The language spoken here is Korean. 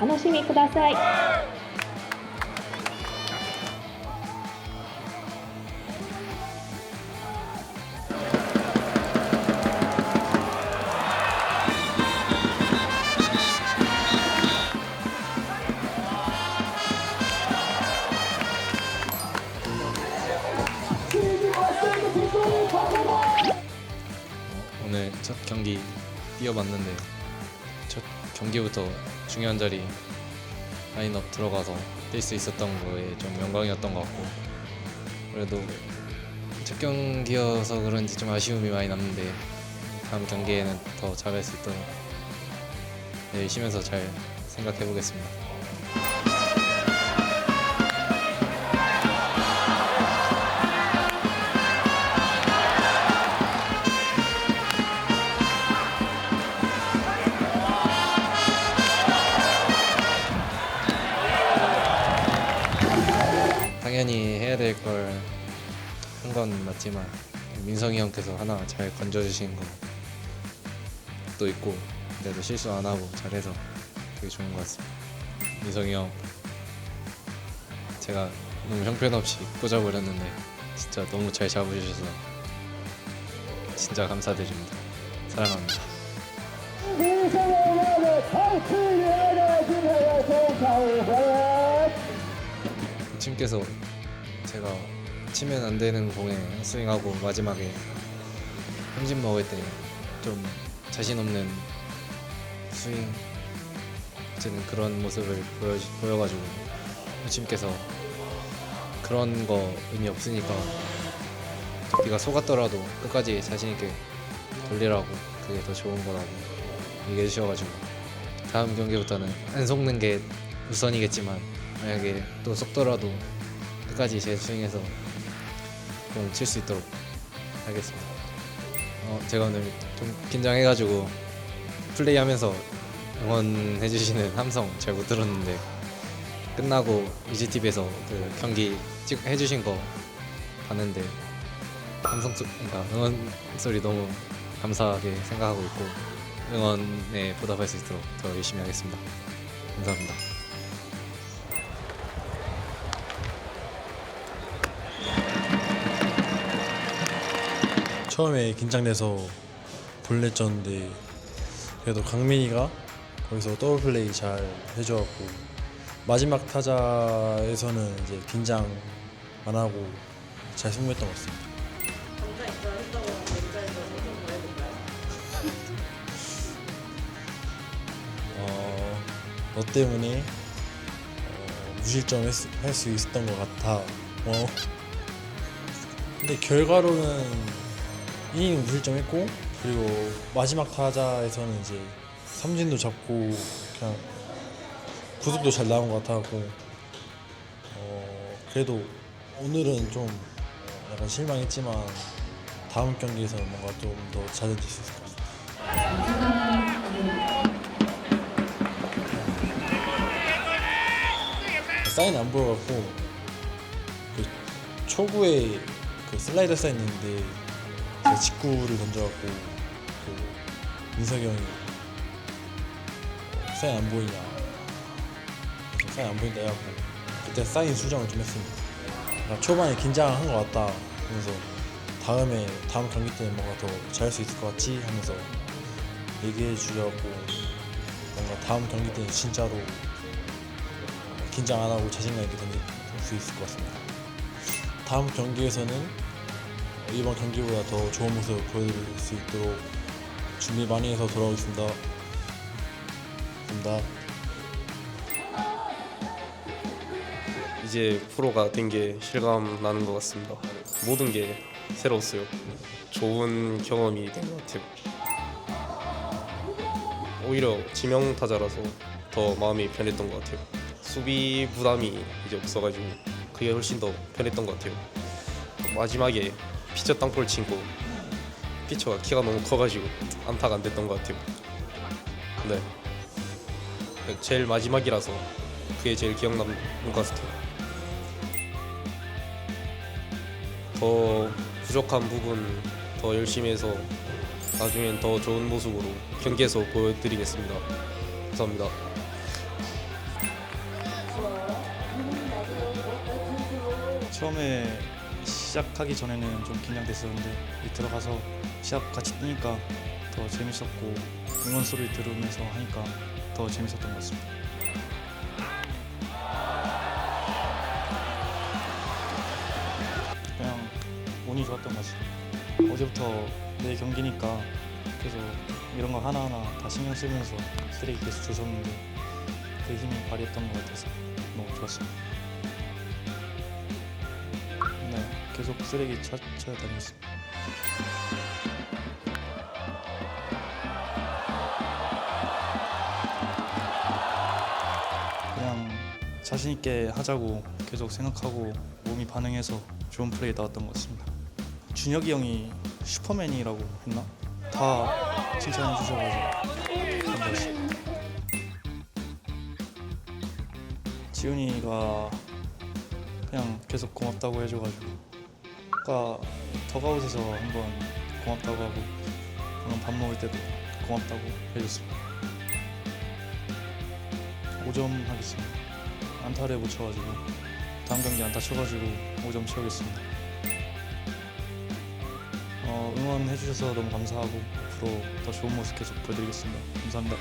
楽しみください 오늘 첫 경기 뛰어봤는데 첫 경기부터 중요한 자리 라인업 들어가서 뛸 수 있었던 거에 좀 영광이었던 것 같고 그래도 첫 경기여서 그런지 좀 아쉬움이 많이 남는데 다음 경기에는 더 잘할 수 있도록 네, 쉬면서 잘 생각해 보겠습니다. 당연히 해야 될 걸 한 건 맞지만 민성이 형께서 하나 잘 건져주신 것도 있고 그래도 실수 안 하고 잘해서 되게 좋은 것 같습니다. 민성이 형 제가 너무 형편없이 꽂아버렸는데 진짜 너무 잘 잡으셔서 진짜 감사드립니다. 사랑합니다. 팀께서 제가 치면 안 되는 공에 스윙하고 마지막에 삼진 먹을 때 좀 자신 없는 스윙 어쨌든 그런 모습을 보여, 보여가지고 팀께서 그런 거 의미 없으니까 네가 속았더라도 끝까지 자신 있게 돌리라고 그게 더 좋은 거라고 얘기해 주셔가지고 다음 경기부터는 안 속는 게 우선이겠지만 만약에 또 속더라도 끝까지 제 스윙에서 공칠수 있도록 하겠습니다. 어, 제가 오늘 좀 긴장해가지고 플레이하면서 응원해주시는 함성 잘 못 들었는데 끝나고 이지TV에서 그 경기 찍 해주신 거 봤는데 함성 소, 그러니까 응원 소리 너무 감사하게 생각하고 있고 응원에 보답할 수 있도록 더 열심히 하겠습니다. 감사합니다. 처음에 긴장돼서 볼냈졌는데 그래도 강민이가 거기서 더블 플레이 잘 해줘갖고 마지막 타자에서는 이제 긴장 안 하고 잘 승부했던 것 같습니다. 어, 너 때문에 어, 무실점 할 수 있었던 것 같아. 어. 근데 결과로는 이닝 무실점 했고 그리고 마지막 타자에서는 이제 삼진도 잡고 그냥 구속도 잘 나온 것 같아갖고 어 그래도 오늘은 좀 약간 실망했지만 다음 경기에서는 뭔가 좀 더 잘해질 수 있을 것 같습니다. 사인 안 보여갖고 그 초구에 그 슬라이더 사인 있는데 제가 직구를 던져갖고 그 민석이 형이 어, 사인 안 보이냐. 사인 안 보인다 해갖고 그때 사인 수정을 좀 했습니다. 그러니까 초반에 긴장한 것 같다 그래서 다음에 다음 경기 때는 뭔가 더 잘할 수 있을 것 같지 하면서 얘기해 주려고 뭔가 다음 경기 때는 진짜로 긴장 안 하고 자신감 있게 던질 수 있을 것 같습니다. 다음 경기에서는 이번 경기보다 더 좋은 모습을 보여드릴 수 있도록 준비 많이 해서 돌아오겠습니다. 감사합니다. 이제 프로가 된 게 실감 나는 것 같습니다. 모든 게 새로웠어요. 좋은 경험이 된 것 같아요. 오히려 지명 타자라서 더 마음이 편했던 것 같아요. 수비 부담이 이제 없어가지고 그게 훨씬 더 편했던 것 같아요. 마지막에 피처 땅볼 친고 피처가 키가 너무 커가지고 안타가 안 됐던 것 같아요. 네. 제일 마지막이라서 그게 제일 기억 남는 것 같아요. 더 부족한 부분 더 열심히 해서 나중엔 더 좋은 모습으로 경기에서 보여드리겠습니다. 감사합니다. 처음에 시작하기 전에는 좀 긴장됐었는데 이 들어가서 시합 같이 뛰니까 더 재밌었고 응원 소리 들으면서 하니까 더 재밌었던 것 같습니다. 그냥 운이 좋았던 것 같습니다. 어제부터 내 경기니까 계속 이런 거 하나하나 다 신경 쓰면서 쓰레기 계속 주웠는데 그 힘이 발휘했던 것 같아서 너무 좋았습니다. 계속 쓰레기 찾, 찾아다니겠습니다. 그냥 자신 있게 하자고 계속 생각하고 몸이 반응해서 좋은 플레이 나왔던 것 같습니다. 준혁이 형이 슈퍼맨이라고 했나? 다 칭찬해 주셔가지고 감사했습니다. 지훈이가 그냥 계속 고맙다고 해줘가지고 아까 더가웃에서 한번 고맙다고 하고 방금 밥 먹을 때도 고맙다고 해줬습니다. 5점 하겠습니다. 안타를 못 쳐가지고 다음 경기 안타 쳐가지고 5점 채우겠습니다. 어, 응원해 주셔서 너무 감사하고 앞으로 더 좋은 모습 계속 보여드리겠습니다. 감사합니다.